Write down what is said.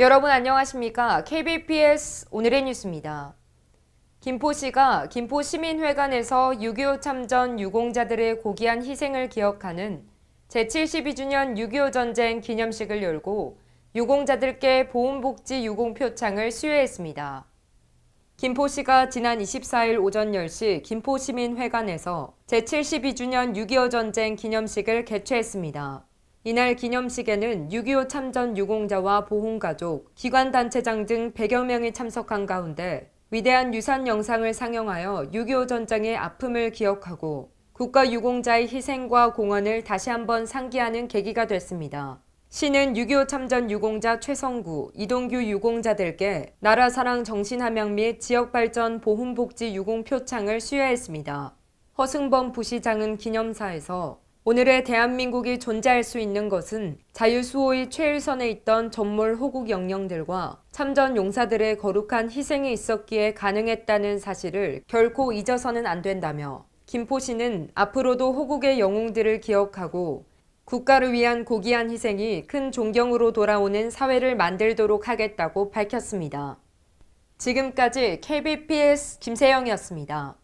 여러분 안녕하십니까? KBPS 오늘의 뉴스입니다. 김포시가 김포시민회관에서 6.25 참전 유공자들의 고귀한 희생을 기억하는 제72주년 6.25 전쟁 기념식을 열고 유공자들께 보훈복지 유공표창을 수여했습니다. 김포시가 지난 24일 오전 10시 김포시민회관에서 제72주년 6.25 전쟁 기념식을 개최했습니다. 이날 기념식에는 6.25 참전 유공자와 보훈가족, 기관단체장 등 100여 명이 참석한 가운데 위대한 유산 영상을 상영하여 6.25 전쟁의 아픔을 기억하고 국가 유공자의 희생과 공헌을 다시 한번 상기하는 계기가 됐습니다. 시는 6.25 참전 유공자 최성구, 이동규 유공자들께 나라 사랑 정신 함양 및 지역 발전 보훈복지 유공 표창을 수여했습니다. 허승범 부시장은 기념사에서 오늘의 대한민국이 존재할 수 있는 것은 자유수호의 최일선에 있던 전몰 호국 영령들과 참전 용사들의 거룩한 희생이 있었기에 가능했다는 사실을 결코 잊어서는 안 된다며 김포시는 앞으로도 호국의 영웅들을 기억하고 국가를 위한 고귀한 희생이 큰 존경으로 돌아오는 사회를 만들도록 하겠다고 밝혔습니다. 지금까지 KBPS 김세영이었습니다.